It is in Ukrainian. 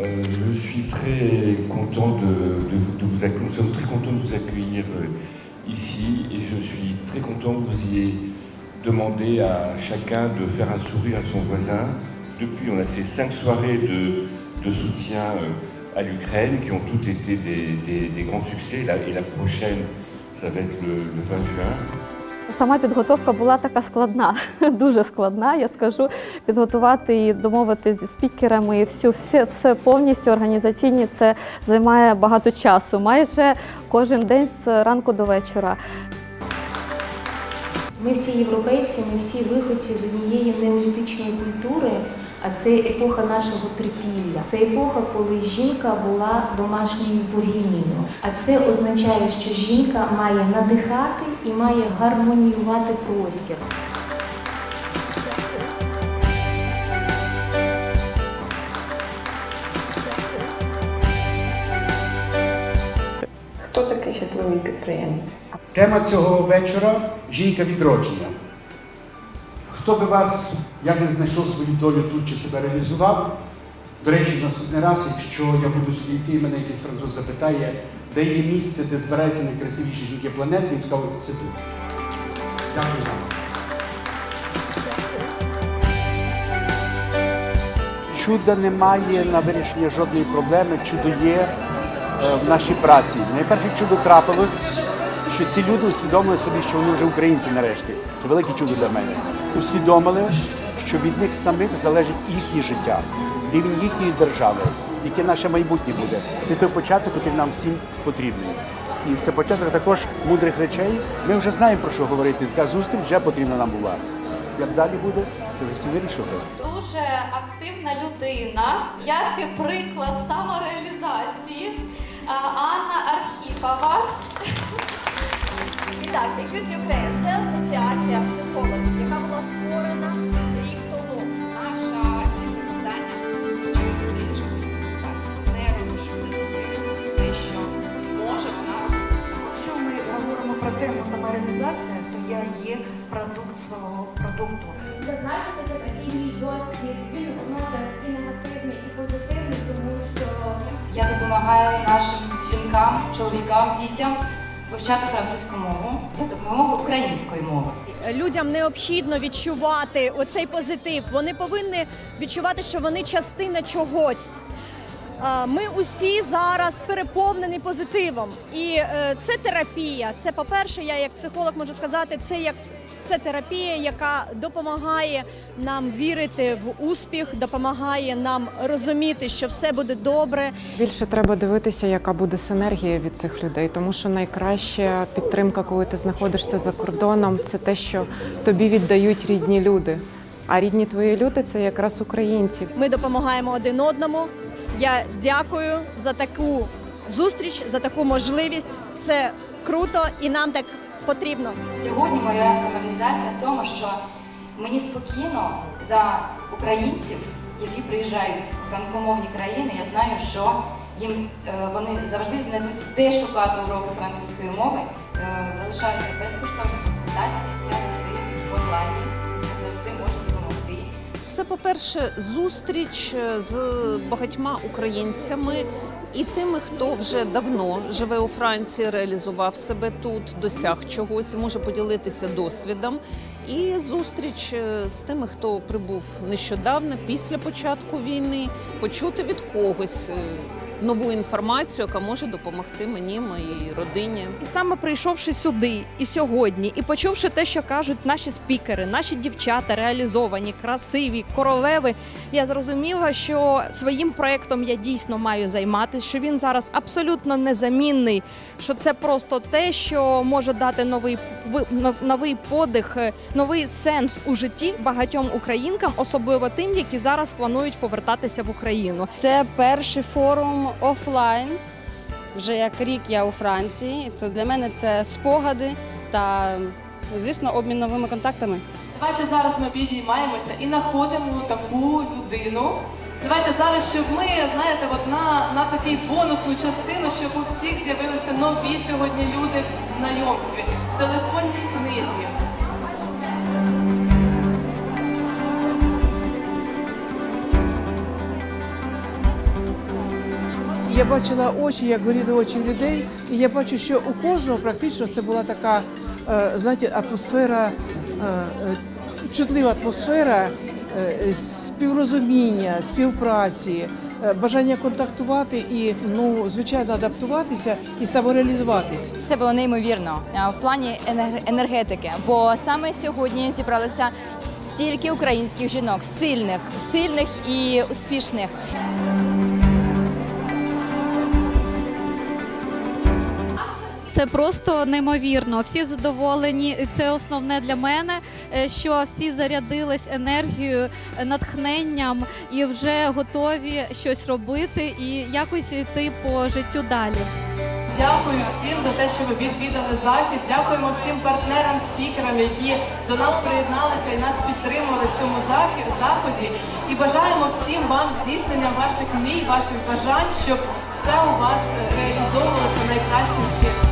Euh, je suis très content de, vous- accueillir. Nous sommes très contents de vous accueillir euh, ici et je suis très content que vous ayez demandé à chacun de faire un sourire à son voisin. Depuis, on a fait cinq soirées de, soutien euh, à l'Ukraine qui ont toutes été des, grands succès. Et la prochaine, ça va être le 20 juin. Сама підготовка була така складна, дуже складна. Я скажу підготувати і домовити зі спікерами і всю все, все повністю організаційні. Це займає багато часу. Майже кожен день з ранку до вечора. Ми всі європейці, ми всі виходці з однієї неолітичної культури, а це епоха нашого трипілля. Це епоха, коли жінка була домашньою богинею. А це означає, що жінка має надихати і має гармоніювати простір. Хто такий щасливий підприємець? Тема цього вечора жінка відродження. Хто би вас, як не знайшов свою долю тут чи себе реалізував? До речі, наступний раз, якщо я буду і мене якийсь француз запитає, де є місце, де збираються найкрасивіші жінки планети, він скажу, це тут. Дякую вам. Чуда немає на вирішення жодної проблеми, чудо є е, в нашій праці. Найперше чудо трапилось, що ці люди усвідомили собі, що вони вже українці нарешті. Це велике чудо для мене. Усвідомили, що від них самих залежить їхнє життя, рівень їхньої держави, яке наше майбутнє буде. Це той початок, який нам всім потрібний. І це початок також мудрих речей. Ми вже знаємо про що говорити. Така зустріч вже потрібна нам була. Як далі буде, це вже всі. Дуже активна людина, яркий приклад самореалізації. Анна Архіпова. Так, Equity Ukraine – це асоціація психологів, яка була створена рік тому. Наше дійсне завдання людей жити так. Не робіть це дитину. Те, що може вона робити сама. Якщо ми говоримо про тему самореалізація, то я є продукт свого продукту. Зазначити це такий мій досвід. Він водночас і негативний, і позитивний, тому що Я допомагаю нашим жінкам, чоловікам, дітям вивчати французьку мову за допомогою української мови. Людям необхідно відчувати оцей позитив. Вони повинні відчувати, що вони частина чогось. Е, Ми усі зараз переповнені позитивом, і е, це терапія. Це, по-перше, я як психолог можу сказати, це як це терапія, яка допомагає нам вірити в успіх, допомагає нам розуміти, що все буде добре, Більше треба дивитися, яка буде синергія від цих людей, тому що найкраща підтримка, коли ти знаходишся за кордоном, це те, що тобі віддають рідні люди. А рідні твої люди це якраз українці. Ми допомагаємо один одному. Я дякую за таку зустріч, за таку можливість. Це круто і нам так потрібно. Сьогодні моя самореалізація в тому, що мені спокійно за українців, які приїжджають в франкомовні країни. Я знаю, що їм е, вони завжди знайдуть де шукати уроки французької мови, е, залишаються безкоштовні консультації. Я завжди в онлайні, Це, по-перше, зустріч е, з багатьма українцями і тими, хто вже давно живе у Франції, реалізував себе тут, досяг чогось, може поділитися досвідом. І зустріч е, з тими, хто прибув нещодавно, після початку війни, почути від когось е, нову інформацію, яка може допомогти мені, моїй родині. І саме прийшовши сюди і сьогодні, і почувши те, що кажуть наші спікери, наші дівчата реалізовані, красиві, королеви, я зрозуміла, що своїм проєктом я дійсно маю займатися, що він зараз абсолютно незамінний, що це просто те, що може дати новий ви- новий подих, е, новий сенс у житті багатьом українкам, особливо тим, які зараз планують повертатися в Україну. Це перший форум офлайн. Вже як рік я у Франції. То для мене це спогади та, звісно, обмін новими контактами. Давайте зараз ми підіймаємося і знаходимо таку людину. Давайте зараз, щоб ми, знаєте, от на, на такий бонусну частину, щоб у всіх з'явилися нові сьогодні люди в знайомстві в телефонній книзі. Я бачила очі, як горіли очі людей, і я бачу, що у кожного практично це була така, е, знаєте, атмосфера, е, е, чутлива атмосфера співрозуміння, співпраці, бажання контактувати і, ну, звичайно, адаптуватися і самореалізуватись. Це було неймовірно в плані енергетики, бо саме сьогодні зібралося стільки українських жінок, сильних, сильних і успішних. Це просто неймовірно. Всі задоволені. І Це основне для мене, е, що всі зарядились енергією, е, натхненням і вже готові щось робити і якось йти по життю далі. Дякую всім за те, що ви відвідали захід. Дякуємо всім партнерам, спікерам, які до нас приєдналися і нас підтримували в цьому заході. І бажаємо всім вам здійснення ваших мрій, ваших бажань, щоб все у вас е, реалізовувалося найкращим чином.